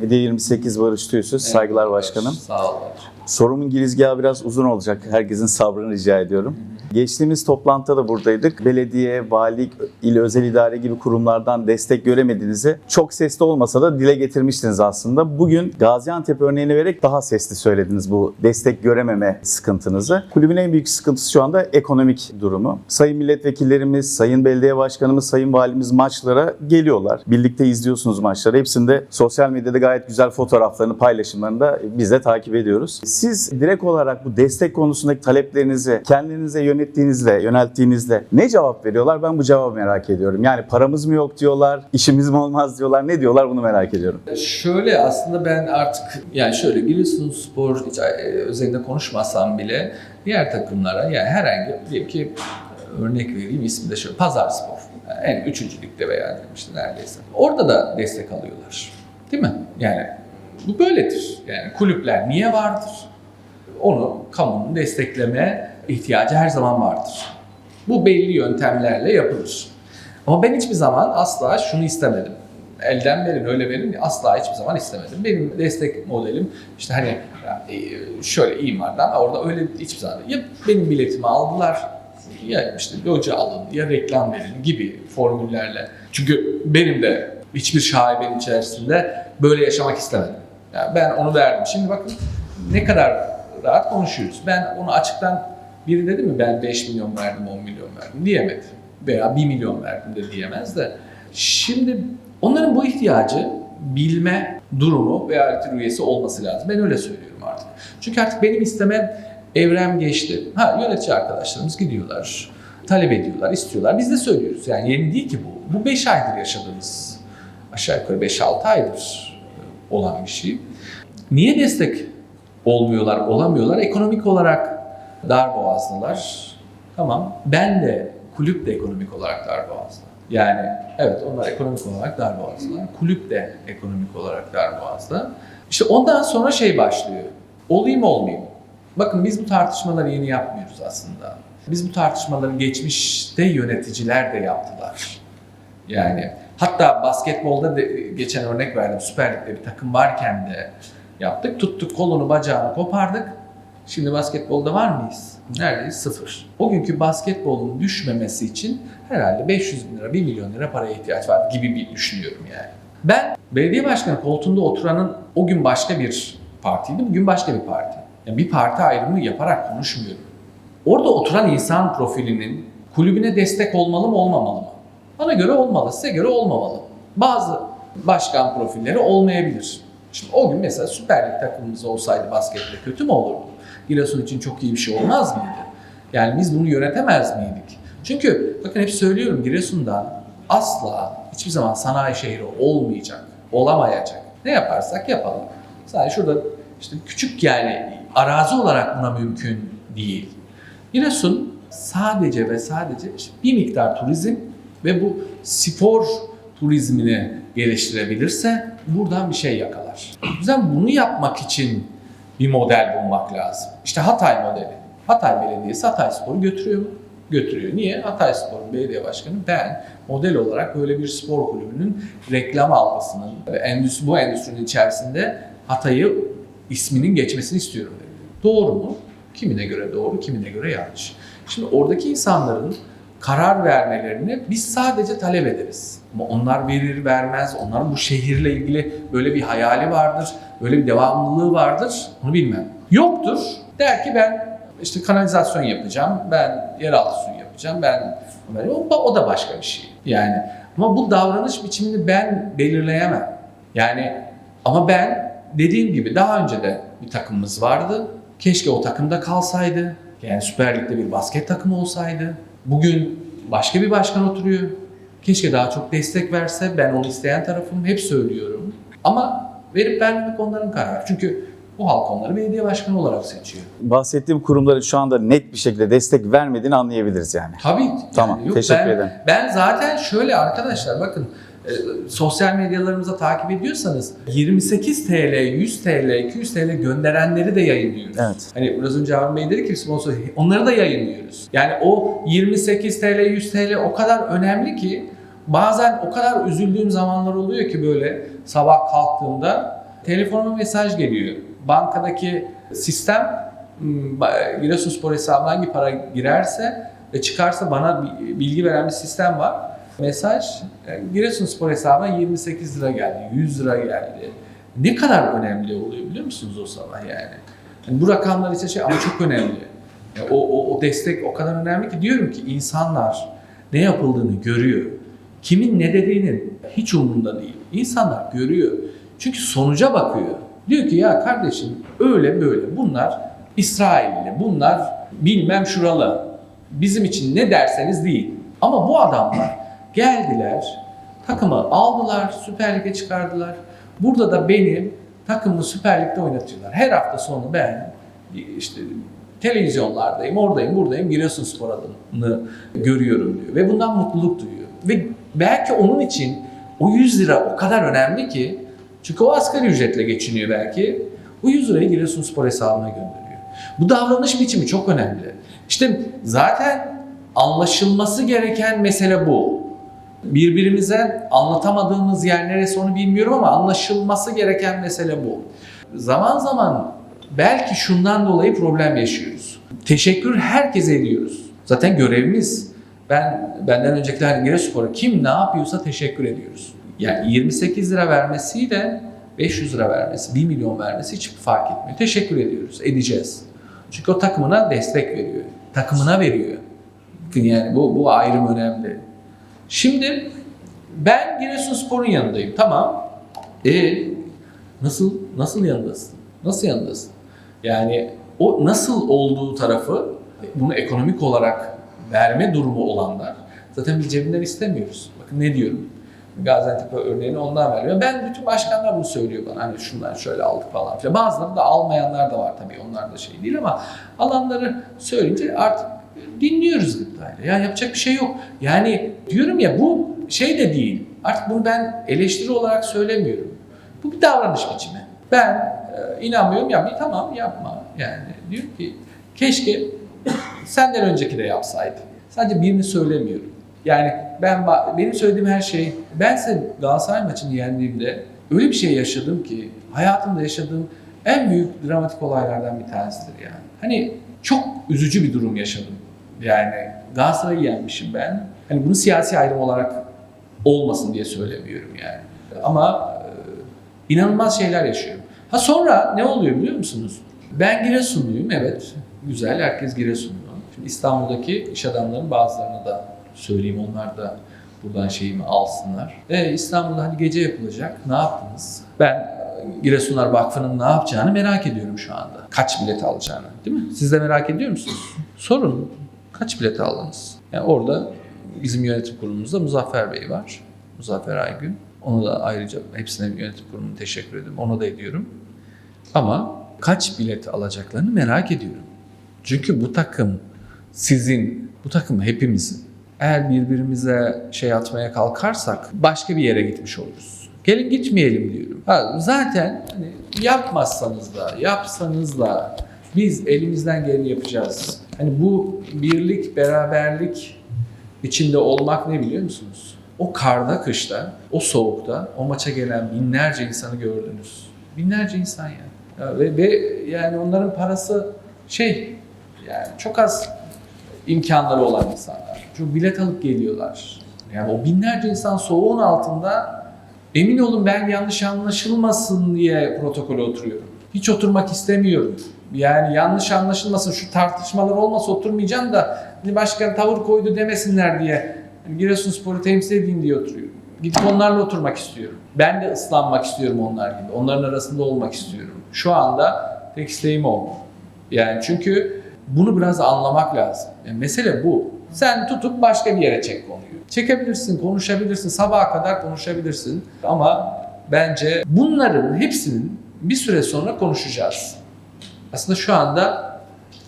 Hediye 28 Barış Tüysüz. Saygılar başkanım. Sağ olun. Sorumun girizgahı biraz uzun olacak. Herkesin sabrını rica ediyorum. Geçtiğimiz toplantıda da buradaydık. Belediye, valilik, il özel idare gibi kurumlardan destek göremediğinizi çok sesli olmasa da dile getirmiştiniz aslında. Bugün Gaziantep örneğini vererek daha sesli söylediniz bu destek görememe sıkıntınızı. Kulübün en büyük sıkıntısı şu anda ekonomik durumu. Sayın milletvekillerimiz, sayın belediye başkanımız, sayın valimiz maçlara geliyorlar. Birlikte izliyorsunuz maçları. Hepsinde sosyal medyada gayet güzel fotoğraflarını, paylaşımlarını da biz de takip ediyoruz. Siz direkt olarak bu destek konusundaki taleplerinizi kendinize yönettiğinizde, yönelttiğinizde ne cevap veriyorlar? Ben bu cevabı merak ediyorum. Yani paramız mı yok diyorlar, işimiz mi olmaz diyorlar. Ne diyorlar bunu merak ediyorum. Şöyle aslında ben artık yani şöyle Giresunspor hiç e, özelinde konuşmasam bile diğer takımlara yani herhangi diyelim ki e, örnek vereyim ismi de şöyle Pazarspor. Yani en üçüncü ligde veya işte neredeyse. Orada da destek alıyorlar. Değil mi? Yani bu böyledir. Yani kulüpler niye vardır? Onu kamunun destekleme ihtiyacı her zaman vardır. Bu belli yöntemlerle yapılır. Ama ben hiçbir zaman asla şunu istemedim. Elden verin, öyle verin asla hiçbir zaman istemedim. Benim destek modelim işte hani e, şöyle imardan orada öyle hiçbir zaman ya benim biletimi aldılar ya işte loca alın ya reklam verin gibi formüllerle. Çünkü benim de hiçbir şaibenin içerisinde böyle yaşamak istemedim. Yani ben onu verdim. Şimdi bakın ne kadar rahat konuşuyoruz. Ben onu açıktan biri dedi mi ben 5 milyon verdim 10 milyon verdim diyemedi. Veya 1 milyon verdim de diyemez de. Şimdi onların bu ihtiyacı bilme durumu ve alet üyesi olması lazım. Ben öyle söylüyorum artık. Çünkü artık benim istemem evrem geçti. Ha yönetici arkadaşlarımız gidiyorlar, talep ediyorlar, istiyorlar. Biz de söylüyoruz. Yani yeni değil ki bu. Bu 5 aydır yaşadığımız, aşağı yukarı 5-6 aydır olan bir şey. Niye destek olmuyorlar, olamıyorlar? Ekonomik olarak dar boğazlılar. Tamam. Ben de, kulüp de ekonomik olarak dar boğazlı. Yani evet onlar ekonomik olarak dar boğazlılar. Kulüp de ekonomik olarak dar boğazlı. İşte ondan sonra şey başlıyor. Olayım olmayayım. Bakın biz bu tartışmaları yeni yapmıyoruz aslında. Biz bu tartışmaları geçmişte yöneticiler de yaptılar. Yani hatta basketbolda de, geçen örnek verdim. Süper Lig'de bir takım varken de yaptık. Tuttuk kolunu bacağını kopardık. Şimdi basketbolda var mıyız? Neredeyiz? Sıfır. O günkü basketbolun düşmemesi için herhalde 500 bin lira, 1 milyon lira paraya ihtiyaç var gibi bir düşünüyorum yani. Ben belediye başkanı koltuğunda oturanın o gün başka bir partiydi, bugün başka bir parti. Yani bir parti ayrımı yaparak konuşmuyorum. Orada oturan insan profilinin kulübüne destek olmalı mı olmamalı mı? Bana göre olmalı, size göre olmamalı. Bazı başkan profilleri olmayabilir. Şimdi o gün mesela Süper Lig takımımız olsaydı baskette kötü mü olurdu? Giresun için çok iyi bir şey olmaz mıydı? Yani biz bunu yönetemez miydik? Çünkü bakın hep söylüyorum Giresun'dan asla hiçbir zaman sanayi şehri olmayacak, olamayacak. Ne yaparsak yapalım. Sadece şurada işte küçük yani arazi olarak buna mümkün değil. Giresun sadece ve sadece işte bir miktar turizm ve bu spor turizmini geliştirebilirse buradan bir şey yakalar. O yüzden bunu yapmak için bir model bulmak lazım. İşte Hatay modeli. Hatay Belediyesi Hatay Spor'u götürüyor mu? Götürüyor. Niye? Hatay Spor'un belediye başkanı ben model olarak böyle bir spor kulübünün reklam algısının, endüstri, bu endüstrinin içerisinde Hatay'ı isminin geçmesini istiyorum dedi. Doğru mu? Kimine göre doğru, kimine göre yanlış. Şimdi oradaki insanların karar vermelerini biz sadece talep ederiz. Ama onlar verir vermez, onların bu şehirle ilgili böyle bir hayali vardır, böyle bir devamlılığı vardır, onu bilmem. Yoktur. Der ki ben işte kanalizasyon yapacağım, ben yeraltı suyu yapacağım, ben o, o da başka bir şey. Yani ama bu davranış biçimini ben belirleyemem. Yani ama ben dediğim gibi daha önce de bir takımımız vardı. Keşke o takımda kalsaydı. Yani Süper Lig'de bir basket takımı olsaydı. Bugün başka bir başkan oturuyor. Keşke daha çok destek verse. Ben onu isteyen tarafım. Hep söylüyorum. Ama verip vermemek onların kararı. Çünkü bu halk onları belediye başkanı olarak seçiyor. Bahsettiğim kurumların şu anda net bir şekilde destek vermediğini anlayabiliriz yani. Tabii. Tamam, yok, teşekkür ben, ederim. Ben zaten şöyle arkadaşlar bakın sosyal medyalarımıza takip ediyorsanız 28 TL, 100 TL, 200 TL gönderenleri de yayınlıyoruz. Evet. Hani biraz önce Harun Bey dedi ki sponsor onları da yayınlıyoruz. Yani o 28 TL, 100 TL o kadar önemli ki bazen o kadar üzüldüğüm zamanlar oluyor ki böyle sabah kalktığımda telefonuma mesaj geliyor. Bankadaki sistem m, ba- Giresunspor hesabına hangi para girerse ve çıkarsa bana bi- bilgi veren bir sistem var. Mesaj e, Giresunspor hesabına 28 lira geldi, 100 lira geldi. Ne kadar önemli oluyor biliyor musunuz o sabah yani? Yani bu rakamlar için şey ama çok önemli. O, o, o destek o kadar önemli ki diyorum ki insanlar ne yapıldığını görüyor. Kimin ne dediğinin hiç umurunda değil. İnsanlar görüyor. Çünkü sonuca bakıyor. Diyor ki ya kardeşim öyle böyle bunlar İsrailli, bunlar bilmem şuralı. Bizim için ne derseniz değil. Ama bu adamlar geldiler, takımı aldılar, Süper Lig'e çıkardılar. Burada da benim takımı Süper Lig'de oynatıyorlar. Her hafta sonu ben işte televizyonlardayım, oradayım, buradayım, Giresunspor adını görüyorum diyor. Ve bundan mutluluk duyuyor. Ve belki onun için o 100 lira o kadar önemli ki, çünkü o asgari ücretle geçiniyor belki, o 100 lirayı Giresunspor hesabına gönderiyor. Bu davranış biçimi çok önemli. İşte zaten anlaşılması gereken mesele bu. Birbirimize anlatamadığımız yer neresi onu bilmiyorum ama anlaşılması gereken mesele bu. Zaman zaman belki şundan dolayı problem yaşıyoruz. Teşekkür herkese ediyoruz. Zaten görevimiz. Ben benden öncekiler Giresunspor'a kim ne yapıyorsa teşekkür ediyoruz. Yani 28 lira vermesiyle 500 lira vermesi, 1 milyon vermesi hiç fark etmiyor. Teşekkür ediyoruz, edeceğiz. Çünkü o takımına destek veriyor. Takımına veriyor. Yani bu, bu ayrım önemli. Şimdi ben Giresunspor'un yanındayım. Tamam. E nasıl nasıl yanındasın? Nasıl yanındasın? Yani o nasıl olduğu tarafı bunu ekonomik olarak verme durumu olanlar zaten biz cebinden istemiyoruz. Bakın ne diyorum. Gaziantep örneğini ondan veriyorum. Ben bütün başkanlar bunu söylüyor bana. Hani şunlar şöyle aldık falan filan. Bazıları da almayanlar da var tabii. Onlar da şey değil ama alanları söyleyince artık dinliyoruz gıptayla. Ya yapacak bir şey yok. Yani diyorum ya bu şey de değil. Artık bunu ben eleştiri olarak söylemiyorum. Bu bir davranış biçimi. Ben e, inanmıyorum ya bir tamam yapma. Yani diyor ki keşke senden önceki de yapsaydı. Sadece birini söylemiyorum. Yani ben benim söylediğim her şey ben size Galatasaray maçını yendiğimde öyle bir şey yaşadım ki hayatımda yaşadığım en büyük dramatik olaylardan bir tanesidir yani. Hani çok üzücü bir durum yaşadım. Yani Galatasaray'ı yenmişim ben. Hani bunu siyasi ayrım olarak olmasın diye söylemiyorum yani. Ama e, inanılmaz şeyler yaşıyorum. Ha sonra ne oluyor biliyor musunuz? Ben Giresunluyum evet. Güzel herkes Giresunlu. Şimdi İstanbul'daki iş adamlarının bazılarına da söyleyeyim onlar da buradan şeyimi alsınlar. E, İstanbul'da hani gece yapılacak. Ne yaptınız? Ben e, Giresunlar Vakfı'nın ne yapacağını merak ediyorum şu anda. Kaç bilet alacağını değil mi? Siz de merak ediyor musunuz? Sorun. Kaç bilet aldınız? Yani orada bizim yönetim kurulumuzda Muzaffer Bey var. Muzaffer Aygün. Ona da ayrıca hepsine yönetim kuruluna teşekkür ederim. Ona da ediyorum. Ama kaç bilet alacaklarını merak ediyorum. Çünkü bu takım sizin, bu takım hepimizin. Eğer birbirimize şey atmaya kalkarsak başka bir yere gitmiş oluruz. Gelin gitmeyelim diyorum. Ha, zaten hani yapmazsanız da, yapsanız da biz elimizden geleni yapacağız. Hani bu birlik, beraberlik içinde olmak ne biliyor musunuz? O karda, kışta, o soğukta, o maça gelen binlerce insanı gördünüz. Binlerce insan yani. Ya ve, ve yani onların parası şey yani çok az imkanları olan insanlar. Çünkü bilet alıp geliyorlar. Yani o binlerce insan soğuğun altında emin olun ben yanlış anlaşılmasın diye protokole oturuyorum. Hiç oturmak istemiyorum. Yani yanlış anlaşılmasın şu tartışmalar olmasa oturmayacağım da başkan tavır koydu demesinler diye hani Giresunspor'u temsil edeyim diye oturuyorum. Gidip onlarla oturmak istiyorum. Ben de ıslanmak istiyorum onlar gibi. Onların arasında olmak istiyorum. Şu anda tek isteğim o. Yani çünkü bunu biraz anlamak lazım. Yani mesele bu. Sen tutup başka bir yere çek konuyu. Çekebilirsin, konuşabilirsin, sabaha kadar konuşabilirsin. Ama bence bunların hepsinin bir süre sonra konuşacağız. Aslında şu anda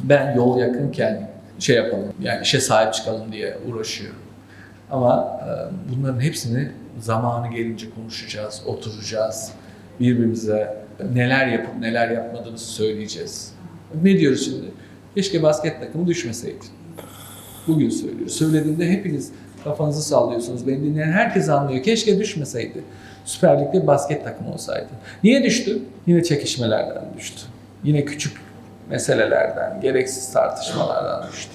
ben yol yakınken şey yapalım, yani işe sahip çıkalım diye uğraşıyorum. Ama e, bunların hepsini zamanı gelince konuşacağız, oturacağız. Birbirimize neler yapıp neler yapmadığımızı söyleyeceğiz. Ne diyoruz şimdi? Keşke basket takımı düşmeseydi. Bugün söylüyoruz. Söylediğimde hepiniz kafanızı sallıyorsunuz. Beni dinleyen herkes anlıyor. Keşke düşmeseydi. Süper Lig'de basket takımı olsaydı. Niye düştü? Yine çekişmelerden düştü. Yine küçük meselelerden, gereksiz tartışmalardan düştü.